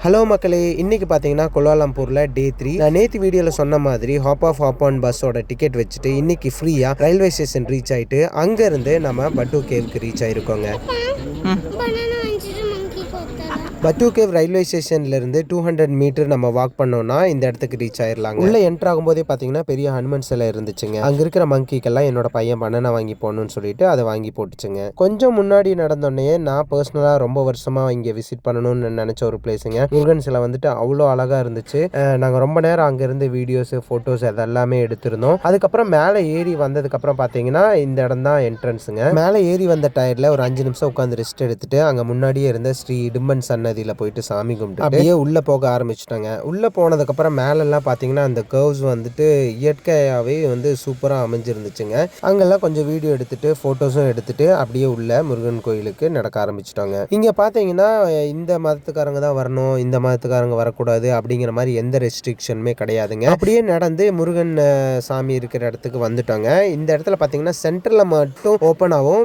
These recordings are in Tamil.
ஹலோ மக்களே இன்னைக்கு பார்த்தீங்கன்னா கோலாலம்பூரில் டே த்ரீ நான் நேற்று வீடியோவில் சொன்ன மாதிரி ஹாப் ஆஃப் ஹாப் ஆன் பஸ்ஸோட டிக்கெட் வச்சுட்டு இன்னைக்கு ஃப்ரீயாக ரயில்வே ஸ்டேஷன் ரீச் ஆயிட்டு அங்கேருந்து நம்ம பட்டு கேவுக்கு ரீச் ஆகிருக்கோங்க பத்துகேவ் ரயில்வே ஸ்டேஷன்லேருந்து டூ ஹண்ட்ரட் மீட்டர் நம்ம வாக் பண்ணோம்னா இந்த இடத்துக்கு ரீச் ஆயிடலாங்க உள்ளே என்டர் ஆகும்போதே பார்த்தீங்கன்னா பெரிய ஹனுமன் சிலை இருந்துச்சுங்க. அங்கே இருக்கிற மங்கிக்கெல்லாம் என்னோட பையன் பண்ணனை வாங்கி போகணும்னு சொல்லிட்டு அதை வாங்கி போட்டுச்சுங்க. கொஞ்சம் முன்னாடி நடந்தோடனே நான் பர்சனலாக ரொம்ப வருஷமாக இங்கே விசிட் பண்ணணும்னு நினச்ச ஒரு பிளேஸுங்க முருகன் சிலை வந்துட்டு அவ்வளோ அழகாக இருந்துச்சு. நாங்கள் ரொம்ப நேரம் அங்கேருந்து வீடியோஸ் ஃபோட்டோஸ் அதெல்லாமே எடுத்திருந்தோம். அதுக்கப்புறம் மேலே ஏறி வந்ததுக்கப்புறம் பார்த்தீங்கன்னா இந்த இடம் தான் என்ட்ரன்ஸுங்க மேலே ஏறி வந்த டயரில் ஒரு அஞ்சு நிமிஷம் உட்காந்து ரெஸ்ட் எடுத்துட்டு அங்கே முன்னாடியே இருந்த ஸ்ரீ இடும்பன் சன்னதியில் போயிட்டு சாமி கும்பிட்டு அப்படியே உள்ளே போக ஆரம்பிச்சிட்டாங்க. உள்ளே போனதுக்கப்புறம் மேலெல்லாம் பார்த்தீங்கன்னா அந்த கர்வ்ஸ் வந்துட்டு இயற்கையாகவே வந்து சூப்பராக அமைஞ்சிருந்துச்சுங்க. அங்கெல்லாம் கொஞ்சம் வீடியோ எடுத்துட்டு ஃபோட்டோஸும் எடுத்துட்டு அப்படியே உள்ள முருகன் கோயிலுக்கு நடக்க ஆரம்பிச்சிட்டாங்க. இங்கே பார்த்தீங்கன்னா இந்த மதத்துக்காரங்க தான் வரணும் இந்த மதத்துக்காரங்க வரக்கூடாது அப்படிங்கிற மாதிரி எந்த ரெஸ்ட்ரிக்ஷனுமே கிடையாதுங்க. அப்படியே நடந்து முருகன் சாமி இருக்கிற இடத்துக்கு வந்துட்டாங்க. இந்த இடத்துல பார்த்தீங்கன்னா சென்டரில் மட்டும் ஓப்பன் ஆகும்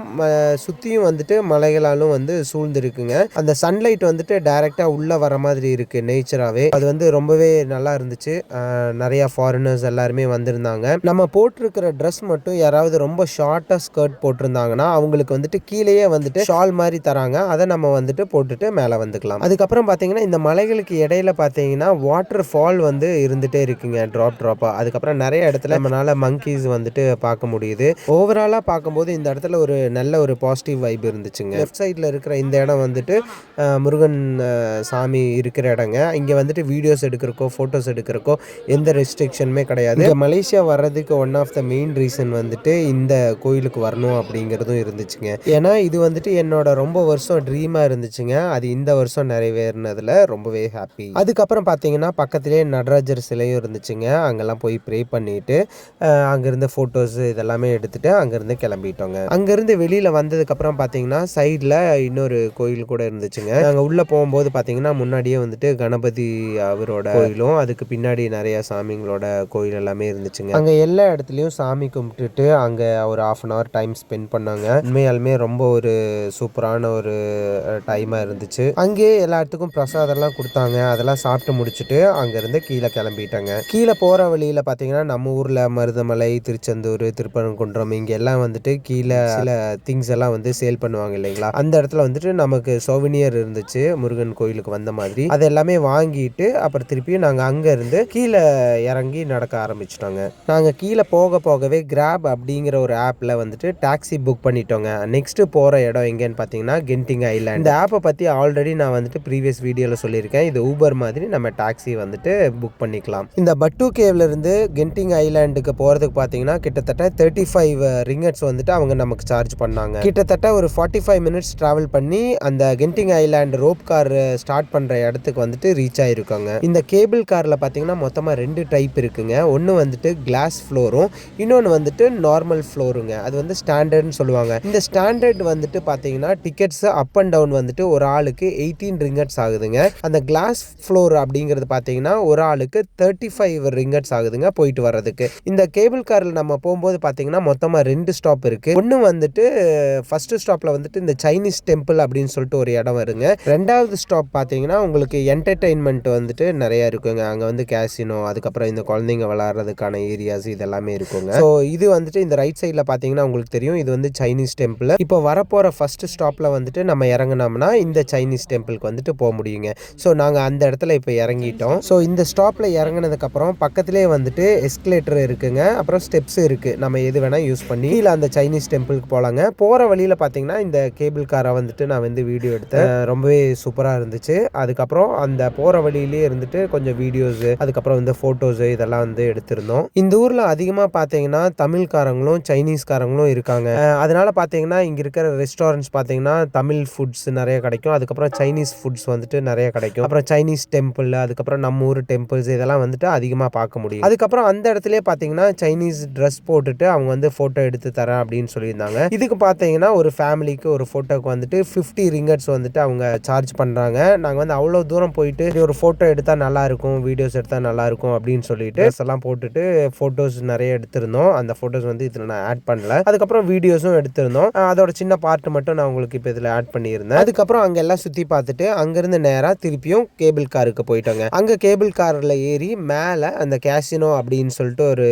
சுற்றியும் வந்துட்டு மலைகளாலும் வந்து சூழ்ந்துருக்குங்க. அந்த சன்லைட் வந்துட்டு டைரெக்டாக உள்ளே வர மாதிரி இருக்குது நேச்சராகவே அது வந்து ரொம்பவே நல்லா இருந்துச்சு. நிறையா நிறைய ஃபாரினர்ஸ் எல்லாருமே வந்திருந்தாங்க. நம்ம போட்டிருக்கிற ட்ரெஸ் மட்டும் யாராவது ரொம்ப ஷார்ட்டாக ஸ்கர்ட் போட்டிருந்தாங்கன்னா அவங்களுக்கு வந்துட்டு கீழேயே வந்துட்டு ஷால் மாதிரி தராங்க. அதை நம்ம வந்துட்டு போட்டுட்டு மேலே வந்துக்கலாம். அதுக்கப்புறம் பார்த்தீங்கன்னா இந்த மலைகளுக்கு இடையில பார்த்தீங்கன்னா வாட்டர் ஃபால் வந்து இருந்துகிட்டே இருக்குங்க ட்ராப் ட்ராப்பாக அதுக்கப்புறம் நிறைய இடத்துல நம்மளால் மங்கீஸ் வந்துட்டு பார்க்க முடியுது. ஓவராலாக பார்க்கும்போது இந்த இடத்துல ஒரு நல்ல ஒரு பாசிட்டிவ் வைப் இருந்துச்சுங்க. லெஃப்ட் சைடில் இருக்கிற இந்த இடம் வந்துட்டு முருகன் சாமி இருக்கிற இடங்க. இங்கே வந்துட்டு வீடியோஸ் எடுக்கிறக்கோ ஃபோட்டோஸ் எடுக்கிறக்கோ எந்த ரெஸ்ட்ரிக்ஷனுமே கிடையாது. இங்க மலேசியா வர்றதுக்கு one of the main reason வந்துட்டு இந்த கோயிலுக்கு வரணும் அப்படிங்கிறதும் இருந்துச்சுங்க. ஏன்னா இது வந்துட்டு என்னோட ரொம்ப வருஷம் ட்ரீமாக இருந்துச்சுங்க. அது இந்த வருஷம் நிறைவேறினதுல ரொம்பவே ஹாப்பி அதுக்கப்புறம் பார்த்தீங்கன்னா பக்கத்திலே நடராஜர் சிலையும் இருந்துச்சுங்க. அங்கெல்லாம் போய் ப்ரே பண்ணிட்டு அங்கேருந்து ஃபோட்டோஸ் இதெல்லாமே எடுத்துட்டு அங்கேருந்து கிளம்பிட்டோங்க. அங்கேருந்து வெளியில் வந்ததுக்கப்புறம் பார்த்தீங்கன்னா சைடில் இன்னொரு கோயில் கூட இருந்துச்சுங்க. நாங்கள் உள்ளே போகும்போது பார்த்தீங்கன்னா முன்னாடியே வந்துட்டு கணபதி அவரோட கோயிலும் அதுக்கு பின்னாடி நிறைய சாமிங்களோட கோயில் எல்லாமே இருந்துச்சுங்க. அங்கே எல்லா இடத்துலையும் சாமி கும்பிட்டுட்டு அங்கே ஒரு half an hour time spend பண்ணாங்க. உண்மையாலுமே ரொம்ப ஒரு சூப்பரான ஒரு டைமாக இருந்துச்சு. அங்கேயே எல்லாத்துக்கும் பிரசாதம்லாம் கொடுத்தாங்க. அதெல்லாம் சாப்பிட்டு முடிச்சுட்டு அங்கேருந்து கீழே கிளம்பிட்டாங்க. கீழே போகிற வழியில் பார்த்தீங்கன்னா நம்ம ஊரில் மருதமலை திருச்செந்தூர் திருப்பரங்குன்றம் இங்கே எல்லாம் வந்துட்டு கீழே சில திங்ஸ் எல்லாம் வந்து சேல் பண்ணுவாங்க இல்லைங்களா? அந்த இடத்துல வந்துட்டு நமக்கு சோவினியர் இருந்துச்சு முருகன் கோயிலுக்கு வந்த மாதிரி. அது எல்லாமே வாங்கிட்டு அப்புறம் திருப்பியும் நாங்கள் அங்கே இருந்து கீழே இறங்கி நடக்க ஆரம்பிச்சிட்டோங்க. நாங்கள் கீழே போக போகவே கிராப் அப்படிங்கிற ஒரு ஆப்பில் வந்துட்டு டாக்ஸி புக் பண்ணிட்டோங்க. நெக்ஸ்ட்டு போகிற இடம் எங்கேன்னு பார்த்தீங்கன்னா கென்டிங் ஐலாண்ட் இந்த ஆப்பை பற்றி ஆல்ரெடி நான் வந்துட்டு ப்ரீவியஸ் வீடியோவில் சொல்லியிருக்கேன். இது ஊபர் மாதிரி நம்ம டாக்ஸி வந்துட்டு புக் பண்ணிக்கலாம். இந்த பட்டு கேவ்லேருந்து கென்டிங் ஐலாண்டுக்கு போகிறதுக்கு பார்த்தீங்கன்னா கிட்டத்தட்ட தேர்ட்டி ஃபைவ் ரிங்கட்ஸ் வந்துட்டு அவங்க நமக்கு சார்ஜ் பண்ணாங்க. கிட்டத்தட்ட ஒரு ஃபார்ட்டி ஃபைவ் மினிட்ஸ் ட்ராவல் பண்ணி அந்த Genting island rope car start பண்ணுற இடத்துக்கு வந்துட்டு ரீச் ஆகிருக்காங்க இந்த கேபிள் காரில் பார்த்தீங்கன்னா மொத்தமாக ரெண்டு டைப் இருக்குங்க. ஒன்று வந்துட்டு கிளாஸ் ஃப்ளோரும் இன்னொன்று வந்துட்டு நார்மல் ஃப்ளோருங்க அது வந்து ஸ்டாண்டர்ட்னு சொல்லுவாங்க. இந்த ஸ்டாண்டர்ட் வந்துட்டு பார்த்தீங்கன்னா டிக்கெட்ஸ் அப் அண்ட் டவுன் வந்துட்டு ஒரு ஆளுக்கு எயிட்டீன் ரிங்கட்ஸ் ஆகுதுங்க. அந்த கிளாஸ் ஃப்ளோர் அப்படிங்கிறது பார்த்தீங்கன்னா ஒரு ஆளுக்கு தேர்ட்டி ஃபைவ் ரிங்கட்ஸ் ஆகுதுங்க போயிட்டு வர்றதுக்கு. இந்த கேபிள் காரில் நம்ம போகும்போது பார்த்தீங்கன்னா மொத்தமாக ரெண்டு ஸ்டாப் இருக்குது ஒன்று வந்துட்டு ஃபஸ்ட்டு ஸ்டாப்பில் வந்துட்டு இந்த சைனீஸ் டெம்பிள் அப்படின்னு சொல்லிட்டு ஒரு இடம் வருங்க ரெண்டாவது ஸ்டாப் பார்த்தீங்கன்னா உங்களுக்கு என்டர்டெயின்மெண்ட் வந்துட்டு நிறைய இருக்குங்க. அங்கே வந்து கேசினோ அதுக்கப்புறம் இந்த குழந்தைங்க விளாட்றதுக்கான ஏரியாஸ் இதெல்லாமே இருக்குங்க. ஸோ இது வந்துட்டு இந்த ரைட் சைடில் பார்த்தீங்கன்னா உங்களுக்கு தெரியும். இது வந்து சைனீஸ் டெம்பிள் இப்போ வரப்போகிற ஃபர்ஸ்ட் ஸ்டாப்பில் வந்துட்டு நம்ம இறங்குனோம்னா இந்த சைனீஸ் டெம்பிளுக்கு வந்துட்டு போக முடியுங்க. ஸோ நாங்கள் அந்த இடத்துல இப்போ இறங்கிட்டோம். ஸோ இந்த ஸ்டாப்பில் இறங்குனதுக்கப்புறம் பக்கத்துலேயே வந்துட்டு எஸ்கலேட்டர் இருக்குங்க. அப்புறம் ஸ்டெப்ஸ் இருக்குது நம்ம எது வேணால் யூஸ் பண்ணி இல்லை அந்த சைனீஸ் டெம்பிளுக்கு போகலாங்க போகிற வழியில் பார்த்தீங்கன்னா இந்த கேபிள் காரை வந்துட்டு நான் வந்து வீடியோ எடுத்தேன். ரொம்பவே சூப்பராக இருந்துச்சு. அதுக்கப்புறம் அந்த போகிற வழியிலேயே இருந்துட்டு கொஞ்சம் வீடியோஸு அதுக்கப்புறம் வந்து ஃபோட்டோஸு இதெல்லாம் வந்து எடுத்திருந்தோம். இந்த ஊரில் அதிகமாக பார்த்தீங்கன்னா தமிழ்காரங்களும் சைனீஸ்காரங்களும் இருக்காங்க. அதனால் பார்த்தீங்கன்னா இங்கே இருக்கிற ரெஸ்டாரண்ட்ஸ் பார்த்தீங்கன்னா தமிழ் ஃபுட்ஸ் நிறைய கிடைக்கும். அதுக்கப்புறம் சைனீஸ் ஃபுட்ஸ் வந்துட்டு நிறைய கிடைக்கும். அப்புறம் சைனீஸ் டெம்பிள் அதுக்கப்புறம் நம்ம ஊர் டெம்பிள்ஸ் இதெல்லாம் வந்துட்டு அதிகமாக பார்க்க முடியும். அதுக்கப்புறம் அந்த இடத்துலயே பார்த்தீங்கன்னா சைனீஸ் ட்ரெஸ் போட்டுட்டு அவங்க வந்து ஃபோட்டோ எடுத்து தரேன் அப்படின்னு சொல்லியிருந்தாங்க. இதுக்கு பார்த்தீங்கன்னா ஒரு ஃபேமிலிக்கு ஒரு ஃபோட்டோக்கு வந்துட்டு ஃபிஃப்டி ரிங்கட்ஸ் வந்துட்டு அவங்க சார்ஜ் பண்ணுறாங்க நாங்கள் வந்து அவ்வளோ தூரம் போயிட்டு ஒரு ஃபோட்டோ எடுத்தால் நல்லாயிருக்கும் வீடியோஸ் எடுத்தால் நல்லாயிருக்கும் அப்படின்னு சொல்லிட்டு எல்லாம் போட்டுட்டு ஃபோட்டோஸ் நிறைய எடுத்திருந்தோம். அந்த ஃபோட்டோஸ் வந்து இதில் நான் ஆட் பண்ணல. அதுக்கப்புறம் வீடியோஸும் எடுத்திருந்தோம். அதோட சின்ன பார்ட் மட்டும் நான் உங்களுக்கு இப்போ இதில் ஆட் பண்ணியிருந்தேன். அதுக்கப்புறம் அங்கே எல்லாம் சுற்றி பார்த்துட்டு அங்கேருந்து நேராக திருப்பியும் கேபிள் காருக்கு போயிட்டோங்க. அங்கே கேபிள் காரில் ஏறி மேலே அந்த கேசினோ அப்படின்னு சொல்லிட்டு ஒரு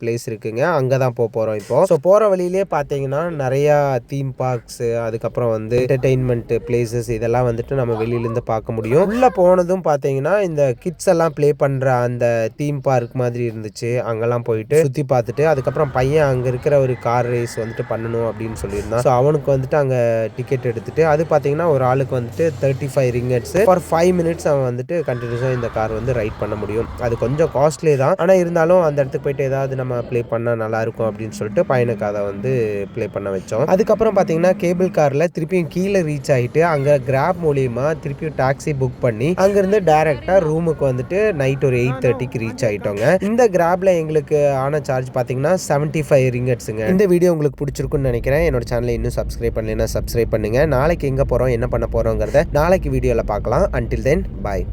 பிளேஸ் இருக்குங்க. அங்கே தான் போக போகிறோம் இப்போ. ஸோ போகிற வழியிலே பார்த்தீங்கன்னா நிறையா தீம் பார்க்ஸு அதுக்கப்புறம் வந்து என்டர்டெயின்மெண்ட் பிளேசஸ் இதெல்லாம் வந்துட்டு நம்ம வெளியிலேருந்து பார்க்க முடியும். உள்ளே போனதும் பார்த்தீங்கன்னா இந்த கிட்ஸ் எல்லாம் ப்ளே பண்ணுற அந்த தீம் பார்க் மாதிரி இருந்துச்சு. அங்கெல்லாம் போயிட்டு சுற்றி பார்த்துட்டு அதுக்கப்புறம் பையன் அங்கே இருக்கிற ஒரு கார் ரேஸ் வந்துட்டு பண்ணணும் அப்படின்னு சொல்லியிருந்தான். ஸோ அவனுக்கு வந்துட்டு அங்கே டிக்கெட் எடுத்துட்டு அது பார்த்தீங்கன்னா ஒரு ஆளுக்கு வந்துட்டு thirty five ringgits for five minutes அவன் வந்துட்டு கண்டினியூஸாக இந்த கார் வந்து ரைட் பண்ண முடியும். அது கொஞ்சம் காஸ்ட்லி தான். ஆனால் இருந்தாலும் அந்த இடத்துக்கு போயிட்டு ஏதாவது நம்ம ப்ளே பண்ணால் நல்லா இருக்கும் அப்படின்னு சொல்லிட்டு பையனுக்கு அதை வந்து ப்ளே பண்ண வச்சோம். அதுக்கப்புறம் பார்த்தீங்கன்னா கேபிள் காரில் திருப்பியும் கீழே ரீச் ஆகிட்டு அங்கே கிராப் மூலியமா திருப்பியும் டாக்ஸி புக் பண்ணி அங்கேருந்து டேரெக்டாக ரூமுக்கு வந்துட்டு நைட் ஒரு எயிட் தேர்ட்டிக்கு ரீச் ஆகிட்டோங்க இந்த கிராப்ல எங்களுக்கு ஆன சார்ஜ் பார்த்தீங்கன்னா செவன்ட்டி ஃபைவ் ரிங்கட்ஸுங்க இந்த வீடியோ உங்களுக்கு பிடிச்சிருக்குன்னு நினைக்கிறேன். என்னோட சேனலை இன்னும் சப்ஸ்கிரைப் பண்ணலைன்னா சப்ஸ்கிரைப் பண்ணுங்க. நாளைக்கு எங்கே போகிறோம் என்ன பண்ண போகிறோங்கிறத நாளைக்கு வீடியோவில் பார்க்கலாம். அன்டில் தென் பாய்